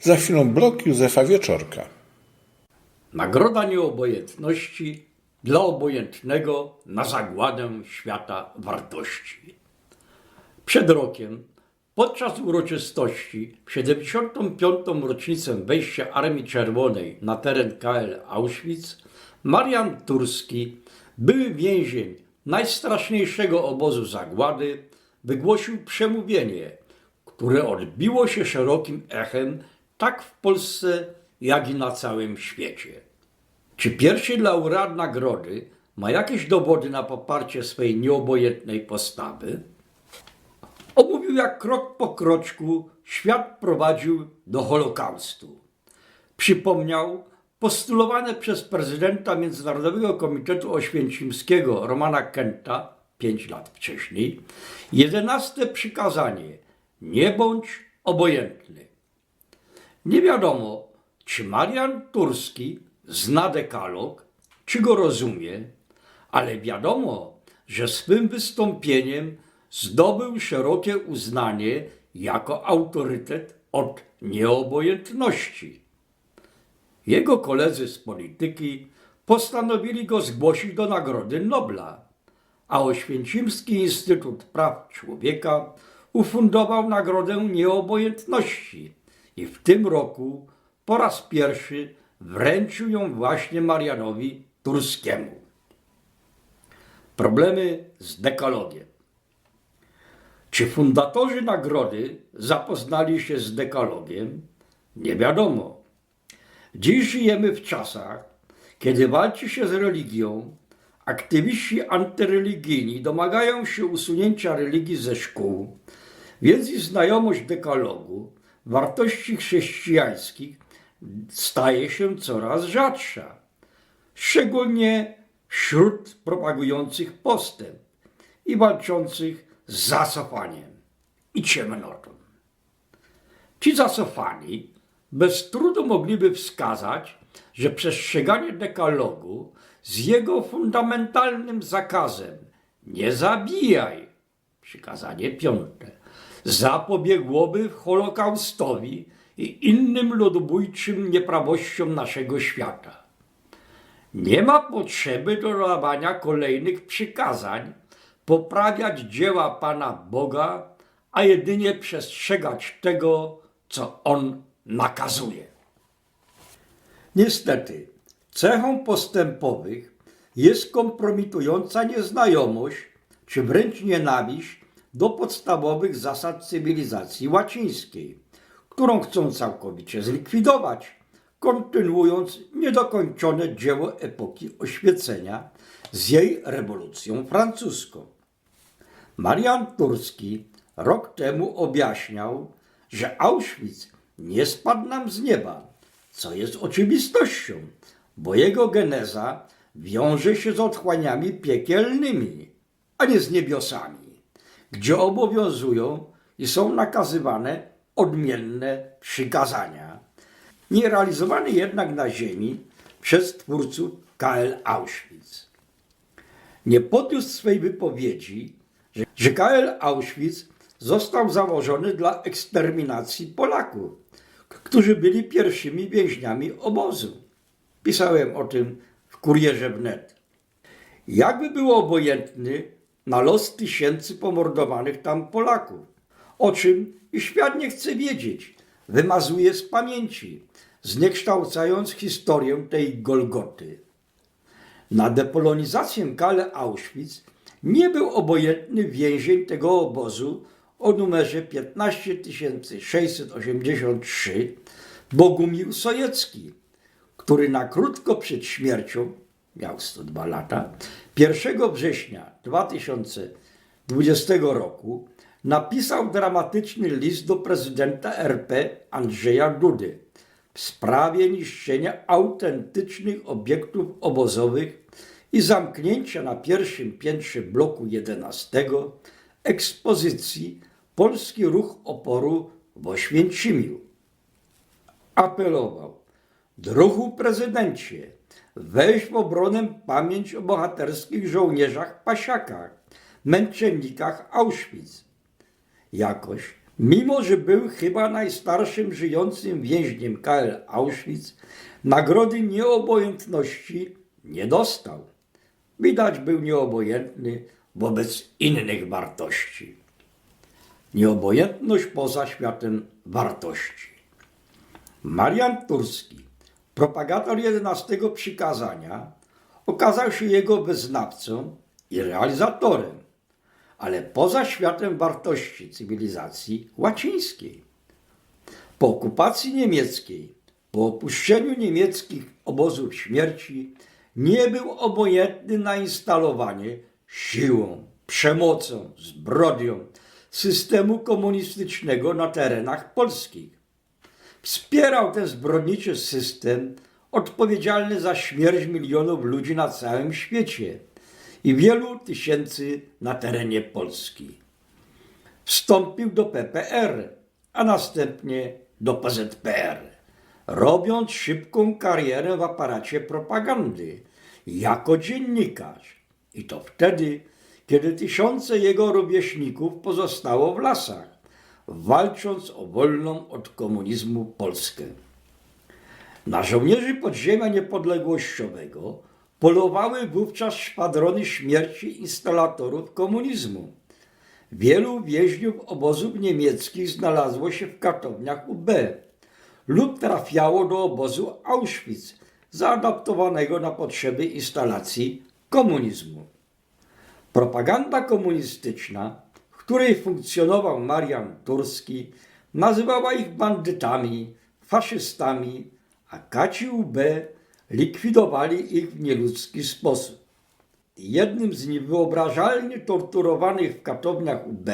Za chwilą blok Józefa Wieczorka. Nagroda nieobojętności dla obojętnego na zagładę świata wartości. Przed rokiem, podczas uroczystości w 75. rocznicę wejścia Armii Czerwonej na teren KL Auschwitz, Marian Turski, były więzień najstraszniejszego obozu zagłady, wygłosił przemówienie, które odbiło się szerokim echem tak w Polsce, jak i na całym świecie. Czy pierwszy laureat nagrody ma jakieś dowody na poparcie swej nieobojętnej postawy? Omówił, jak krok po kroczku świat prowadził do Holokaustu. Przypomniał postulowane przez prezydenta Międzynarodowego Komitetu Oświęcimskiego Romana Kenta pięć lat wcześniej jedenaste przykazanie nie bądź obojętny. Nie wiadomo, czy Marian Turski zna dekalog, czy go rozumie, ale wiadomo, że swym wystąpieniem zdobył szerokie uznanie jako autorytet od nieobojętności. Jego koledzy z polityki postanowili go zgłosić do Nagrody Nobla, a Oświęcimski Instytut Praw Człowieka ufundował Nagrodę Nieobojętności i w tym roku po raz pierwszy wręczył ją właśnie Marianowi Turskiemu. Problemy z dekalogiem. Czy fundatorzy nagrody zapoznali się z dekalogiem? Nie wiadomo. Dziś żyjemy w czasach, kiedy walczy się z religią, aktywiści antyreligijni domagają się usunięcia religii ze szkół, więc i znajomość dekalogu, wartości chrześcijańskich staje się coraz rzadsza, szczególnie wśród propagujących postęp i walczących z zacofaniem i ciemnotą. Ci zacofani bez trudu mogliby wskazać, że przestrzeganie dekalogu z jego fundamentalnym zakazem nie zabijaj, przykazanie piąte, zapobiegłoby Holokaustowi i innym ludobójczym nieprawościom naszego świata. Nie ma potrzeby dodawania kolejnych przykazań, poprawiać dzieła Pana Boga, a jedynie przestrzegać tego, co On nakazuje. Niestety, cechą postępowych jest kompromitująca nieznajomość czy wręcz nienawiść do podstawowych zasad cywilizacji łacińskiej, którą chcą całkowicie zlikwidować, kontynuując niedokończone dzieło epoki oświecenia z jej rewolucją francuską. Marian Turski rok temu objaśniał, że Auschwitz nie spadł nam z nieba, co jest oczywistością, bo jego geneza wiąże się z otchłaniami piekielnymi, a nie z niebiosami, gdzie obowiązują i są nakazywane odmienne przykazania, nierealizowane jednak na ziemi przez twórców KL Auschwitz. Nie podniósł swej wypowiedzi, że, KL Auschwitz został założony dla eksterminacji Polaków, którzy byli pierwszymi więźniami obozu. Pisałem o tym w Kurierze Wnet. Jakby było obojętny na los tysięcy pomordowanych tam Polaków, o czym i świat nie chce wiedzieć, wymazuje z pamięci, zniekształcając historię tej Golgoty. Na depolonizację Kale Auschwitz nie był obojętny więzień tego obozu o numerze 15683 Bogumił Sojecki, który na krótko przed śmiercią, miał 102 lata, 1 września 2020 roku napisał dramatyczny list do prezydenta RP Andrzeja Dudy w sprawie niszczenia autentycznych obiektów obozowych i zamknięcia na pierwszym piętrze bloku 11 ekspozycji Polski Ruch Oporu w Oświęcimiu. Apelował, druhu prezydencie, weź w obronę pamięć o bohaterskich żołnierzach pasiakach, męczennikach Auschwitz. Jakoś Mimo, że był chyba najstarszym żyjącym więźniem KL Auschwitz, nagrody nieobojętności nie dostał. Widać był nieobojętny wobec innych wartości. Nieobojętność poza światem wartości. Marian Turski, propagator 11 przykazania, okazał się jego wyznawcą i realizatorem, ale poza światem wartości cywilizacji łacińskiej. Po okupacji niemieckiej, po opuszczeniu niemieckich obozów śmierci, nie był obojętny na instalowanie siłą, przemocą, zbrodnią systemu komunistycznego na terenach polskich. Wspierał ten zbrodniczy system odpowiedzialny za śmierć milionów ludzi na całym świecie i wielu tysięcy na terenie Polski. Wstąpił do PPR, a następnie do PZPR, robiąc szybką karierę w aparacie propagandy jako dziennikarz. I to wtedy, kiedy tysiące jego rówieśników pozostało w lasach, walcząc o wolną od komunizmu Polskę. Na żołnierzy podziemia niepodległościowego polowały wówczas szwadrony śmierci instalatorów komunizmu. Wielu więźniów obozów niemieckich znalazło się w katowniach UB lub trafiało do obozu Auschwitz, zaadaptowanego na potrzeby instalacji komunizmu. Propaganda komunistyczna, której funkcjonował Marian Turski, nazywała ich bandytami, faszystami, a kaci UB likwidowali ich w nieludzki sposób. Jednym z niewyobrażalnie torturowanych w katowniach UB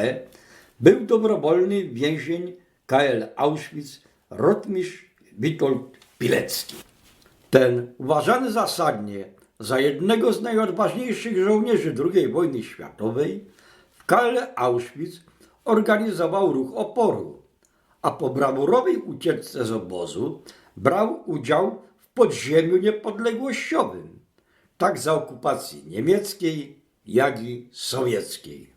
był dobrowolny więzień KL Auschwitz rotmistrz Witold Pilecki. Ten, uważany zasadnie za jednego z najodważniejszych żołnierzy II wojny światowej, w Auschwitz organizował ruch oporu, a po brawurowej ucieczce z obozu brał udział w podziemiu niepodległościowym, tak za okupacji niemieckiej, jak i sowieckiej.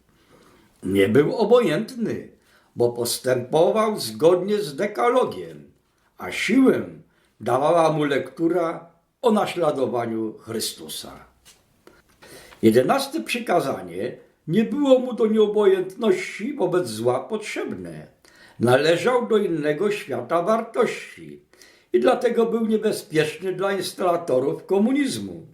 Nie był obojętny, bo postępował zgodnie z dekalogiem, a siłę dawała mu lektura o naśladowaniu Chrystusa. Jedenaste przykazanie nie było mu do nieobojętności wobec zła potrzebne. Należał do innego świata wartości i dlatego był niebezpieczny dla instalatorów komunizmu.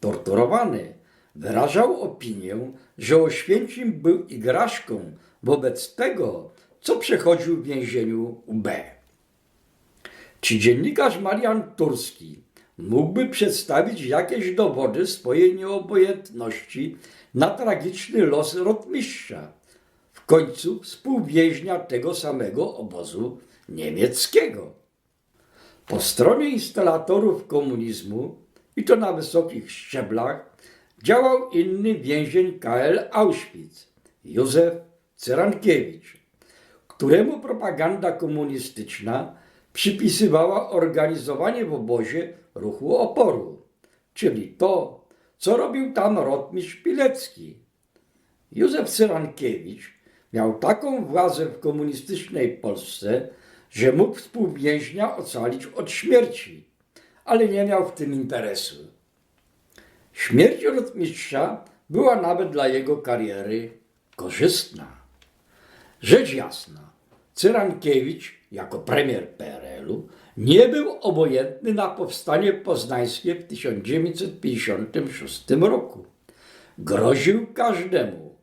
Torturowany wyrażał opinię, że Oświęcim był igraszką wobec tego, co przechodził w więzieniu UB. Czy dziennikarz Marian Turski mógłby przedstawić jakieś dowody swojej nieobojętności na tragiczny los rotmistrza, w końcu współwięźnia tego samego obozu niemieckiego? Po stronie instalatorów komunizmu, i to na wysokich szczeblach, działał inny więzień KL Auschwitz, Józef Cyrankiewicz, któremu propaganda komunistyczna przypisywała organizowanie w obozie ruchu oporu, czyli to, co robił tam rotmistrz Pilecki. Józef Cyrankiewicz miał taką władzę w komunistycznej Polsce, że mógł współwięźnia ocalić od śmierci, ale nie miał w tym interesu. Śmierć rotmistrza była nawet dla jego kariery korzystna. Rzecz jasna, Cyrankiewicz jako premier PRL-u nie był obojętny na powstanie poznańskie w 1956 roku. Groził każdemu,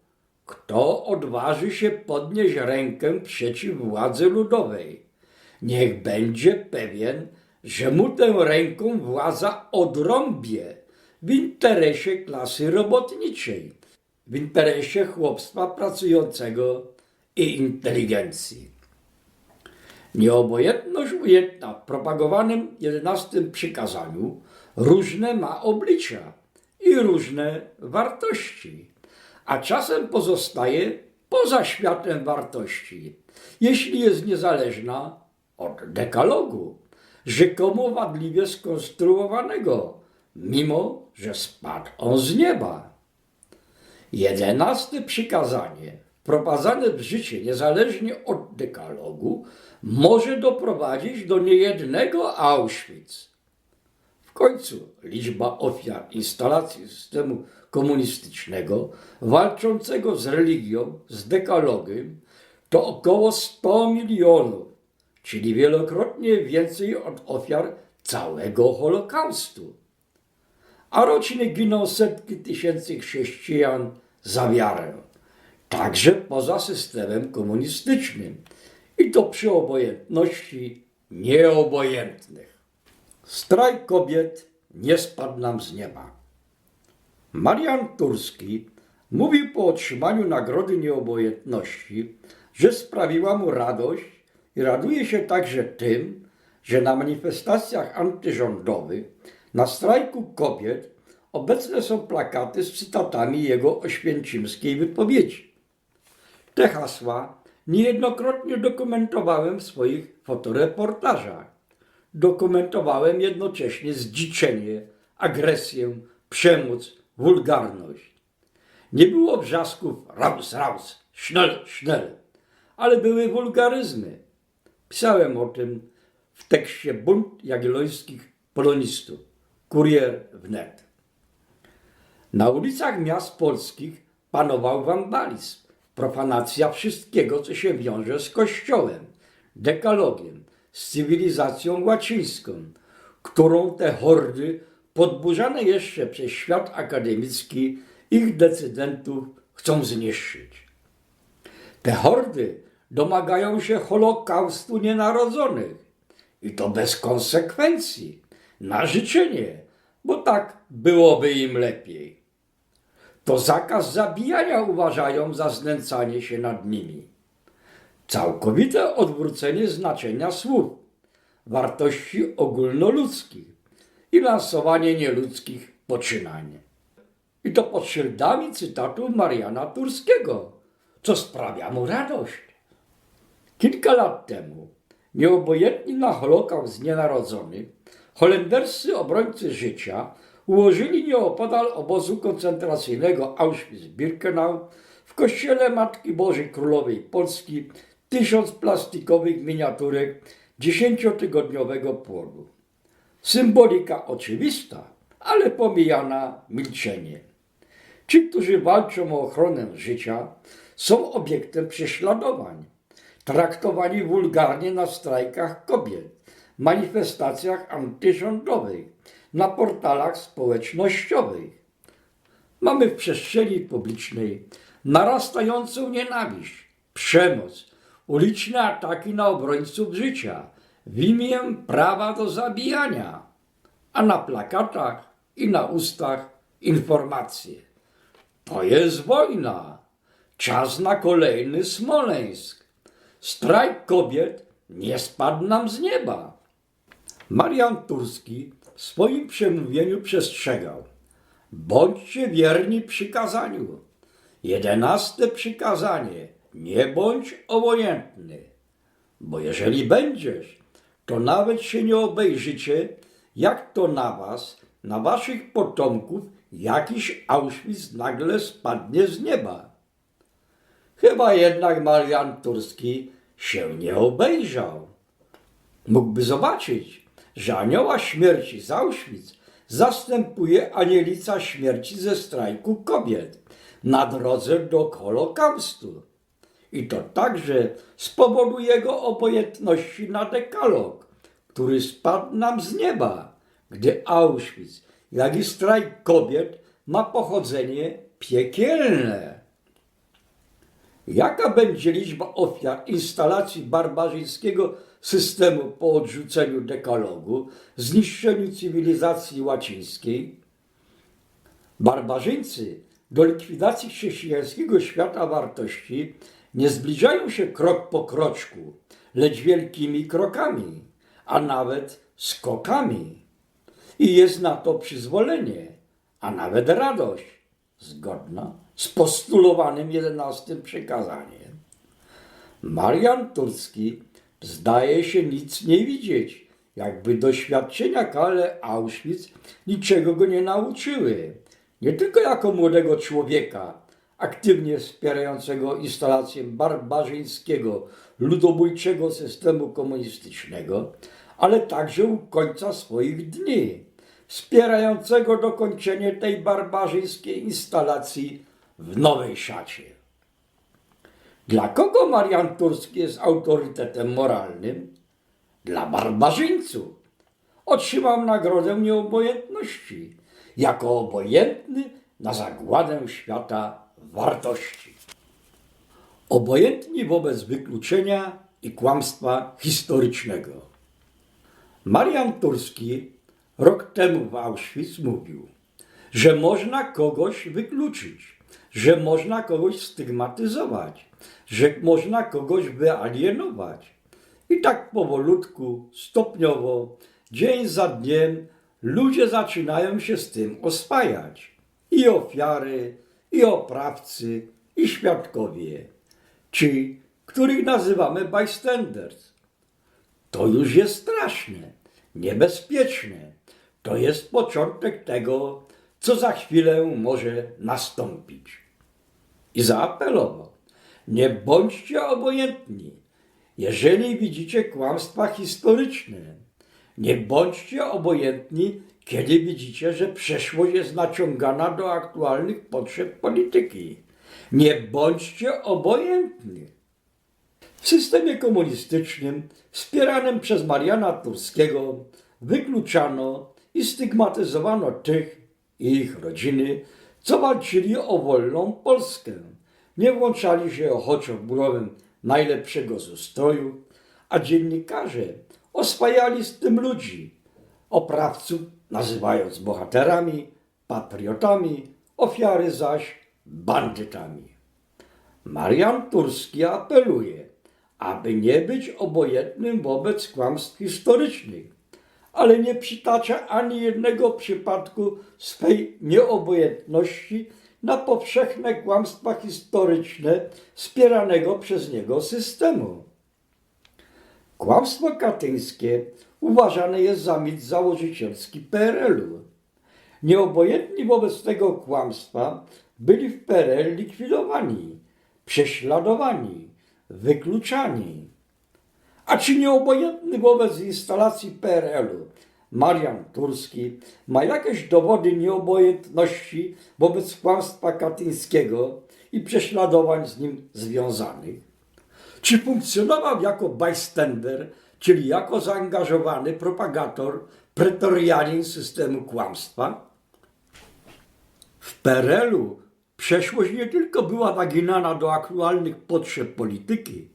kto odważy się podnieść rękę przeciw władzy ludowej. Niech będzie pewien, że mu tę ręką władza odrąbie w interesie klasy robotniczej, w interesie chłopstwa pracującego i inteligencji. Nieobojętność ujęta w propagowanym jedenastym przykazaniu różne ma oblicza i różne wartości, a czasem pozostaje poza światem wartości, jeśli jest niezależna od dekalogu, rzekomo wadliwie skonstruowanego, mimo że spadł on z nieba. Jedenaste przykazanie wprowadzane w życie niezależnie od dekalogu może doprowadzić do niejednego Auschwitz. W końcu liczba ofiar instalacji systemu komunistycznego walczącego z religią, z dekalogiem, to około 100 milionów, czyli wielokrotnie więcej od ofiar całego Holokaustu. A rocznie giną setki tysięcy chrześcijan za wiarę, także poza systemem komunistycznym i to przy obojętności nieobojętnych. Strajk kobiet nie spadł nam z nieba. Marian Turski mówił po otrzymaniu Nagrody Nieobojętności, że sprawiła mu radość i raduje się także tym, że na manifestacjach antyrządowych, na strajku kobiet obecne są plakaty z cytatami jego oświęcimskiej wypowiedzi. Te hasła niejednokrotnie dokumentowałem w swoich fotoreportażach. Dokumentowałem jednocześnie zdziczenie, agresję, przemoc, wulgarność. Nie było wrzasków raus, raus, sznel, sznel, ale były wulgaryzmy. Pisałem o tym w tekście Bunt Jagiellońskich Polonistów, Kurier wnet. Na ulicach miast polskich panował wandalizm, profanacja wszystkiego, co się wiąże z kościołem, dekalogiem, z cywilizacją łacińską, którą te hordy, podburzane jeszcze przez świat akademicki, ich decydentów chcą zniszczyć. Te hordy domagają się Holokaustu nienarodzonych i to bez konsekwencji, na życzenie, bo tak byłoby im lepiej. To zakaz zabijania uważają za znęcanie się nad nimi. Całkowite odwrócenie znaczenia słów, wartości ogólnoludzkich i lansowanie nieludzkich poczynań. I to pod szyldami cytatu Mariana Turskiego, co sprawia mu radość. Kilka lat temu nieobojętni na Holokaust nienarodzony holenderscy obrońcy życia ułożyli nieopodal obozu koncentracyjnego Auschwitz-Birkenau w kościele Matki Bożej Królowej Polski tysiąc plastikowych miniaturek dziesięciotygodniowego płodu. Symbolika oczywista, ale pomijana milczenie. Ci, którzy walczą o ochronę życia, są obiektem prześladowań, traktowani wulgarnie na strajkach kobiet, manifestacjach antyrządowych, na portalach społecznościowych. Mamy w przestrzeni publicznej narastającą nienawiść, przemoc, uliczne ataki na obrońców życia w imię prawa do zabijania, a na plakatach i na ustach informacje. To jest wojna. Czas na kolejny Smoleńsk. Strajk kobiet nie spadł nam z nieba. Marian Turski w swoim przemówieniu przestrzegał. Bądźcie wierni przykazaniu. Jedenaste przykazanie. Nie bądź obojętny. Bo jeżeli będziesz, to nawet się nie obejrzycie, jak to na was, na waszych potomków, jakiś Auschwitz nagle spadnie z nieba. Chyba jednak Marian Turski się nie obejrzał. Mógłby zobaczyć, że anioła śmierci z Auschwitz zastępuje anielica śmierci ze strajku kobiet na drodze do Holokaustu. I to także z powodu jego obojętności na dekalog, który spadł nam z nieba, gdy Auschwitz, jak i strajk kobiet, ma pochodzenie piekielne. Jaka będzie liczba ofiar instalacji barbarzyńskiego systemu po odrzuceniu dekalogu, zniszczeniu cywilizacji łacińskiej? Barbarzyńcy do likwidacji chrześcijańskiego świata wartości nie zbliżają się krok po kroczku, lecz wielkimi krokami, a nawet skokami. I jest na to przyzwolenie, a nawet radość, zgodna z postulowanym jedenastym przykazaniem. Marian Turski zdaje się nic nie widzieć, jakby doświadczenia Kale Auschwitz niczego go nie nauczyły. Nie tylko jako młodego człowieka, aktywnie wspierającego instalację barbarzyńskiego, ludobójczego systemu komunistycznego, ale także u końca swoich dni, wspierającego dokończenie tej barbarzyńskiej instalacji w nowej szacie. Dla kogo Marian Turski jest autorytetem moralnym? Dla barbarzyńców. Otrzymał nagrodę nieobojętności, jako obojętny na zagładę świata wartości. Obojętni wobec wykluczenia i kłamstwa historycznego. Marian Turski rok temu w Auschwitz mówił, że można kogoś wykluczyć, że można kogoś stygmatyzować, że można kogoś wyalienować. I tak powolutku, stopniowo, dzień za dniem ludzie zaczynają się z tym oswajać. I ofiary, i oprawcy, i świadkowie, ci, których nazywamy bystanders. To już jest straszne, niebezpieczne. To jest początek tego, co za chwilę może nastąpić. I zaapelował: Nie bądźcie obojętni, jeżeli widzicie kłamstwa historyczne. Nie bądźcie obojętni, kiedy widzicie, że przeszłość jest naciągana do aktualnych potrzeb polityki. Nie bądźcie obojętni. W systemie komunistycznym, wspieranym przez Mariana Turskiego, wykluczano i stygmatyzowano tych i ich rodziny, co walczyli o wolną Polskę. Nie włączali się ochoczo w budowę najlepszego z ustroju, a dziennikarze oswajali z tym ludzi, oprawców nazywając bohaterami, patriotami, ofiary zaś bandytami. Marian Turski apeluje, aby nie być obojętnym wobec kłamstw historycznych, ale nie przytacza ani jednego przypadku swej nieobojętności na powszechne kłamstwa historyczne wspieranego przez niego systemu. Kłamstwo katyńskie uważane jest za mit założycielski PRL-u. Nieobojętni wobec tego kłamstwa byli w PRL likwidowani, prześladowani, wykluczani. A czy nieobojętny wobec instalacji PRL-u Marian Turski ma jakieś dowody nieobojętności wobec kłamstwa katyńskiego i prześladowań z nim związanych? Czy funkcjonował jako bystander, czyli jako zaangażowany propagator, pretorianin systemu kłamstwa? W PRL-u przeszłość nie tylko była naginana do aktualnych potrzeb polityki,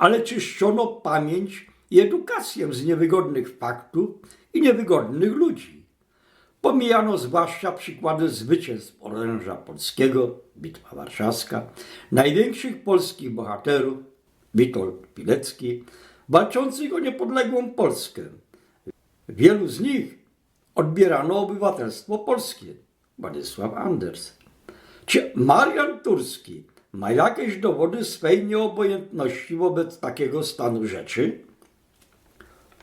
ale czyszczono pamięć i edukację z niewygodnych faktów i niewygodnych ludzi. Pomijano zwłaszcza przykłady zwycięstw oręża polskiego, Bitwa Warszawska, największych polskich bohaterów, Witold Pilecki, walczących o niepodległą Polskę. Wielu z nich odbierano obywatelstwo polskie, Władysław Anders. Czy Marian Turski ma jakieś dowody swej nieobojętności wobec takiego stanu rzeczy?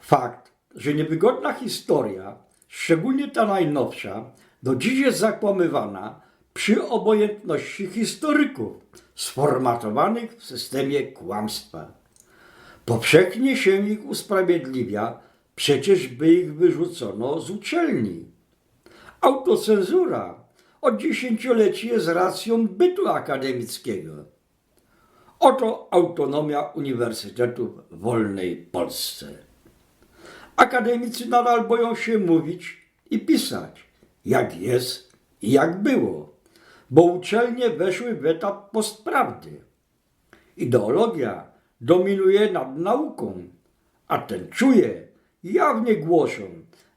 Fakt, że niewygodna historia, szczególnie ta najnowsza, do dziś jest zakłamywana przy obojętności historyków sformatowanych w systemie kłamstwa. Powszechnie się ich usprawiedliwia, przecież by ich wyrzucono z uczelni. Autocenzura od dziesięcioleci jest racją bytu akademickiego. Oto autonomia uniwersytetów w wolnej Polsce. Akademicy nadal boją się mówić i pisać, jak jest i jak było, bo uczelnie weszły w etap postprawdy. Ideologia dominuje nad nauką, a ten czuje, jawnie głoszą,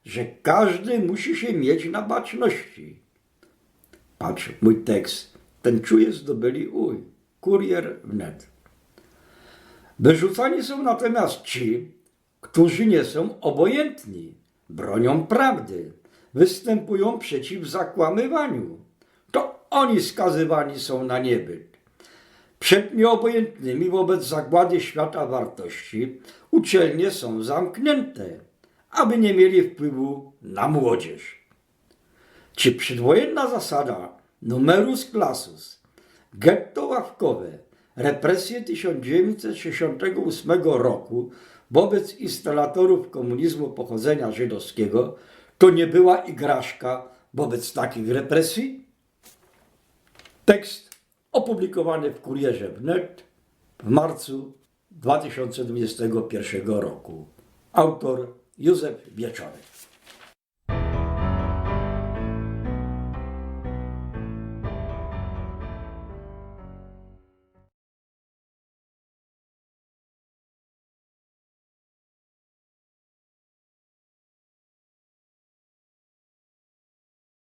że każdy musi się mieć na baczności. Patrz, mój tekst, ten czuje zdobyli uj, kurier wnet. Wyrzucani są natomiast ci, którzy nie są obojętni, bronią prawdy, występują przeciw zakłamywaniu. To oni skazywani są na niebyt. Przed nieobojętnymi wobec zagłady świata wartości uczelnie są zamknięte, aby nie mieli wpływu na młodzież. Czy przedwojenna zasada numerus clausus Getto ławkowe, represje 1968 roku wobec instalatorów komunizmu pochodzenia żydowskiego to nie była igraszka wobec takich represji? Tekst opublikowany w Kurierze Wnet w marcu 2021 roku. Autor Józef Wieczorek.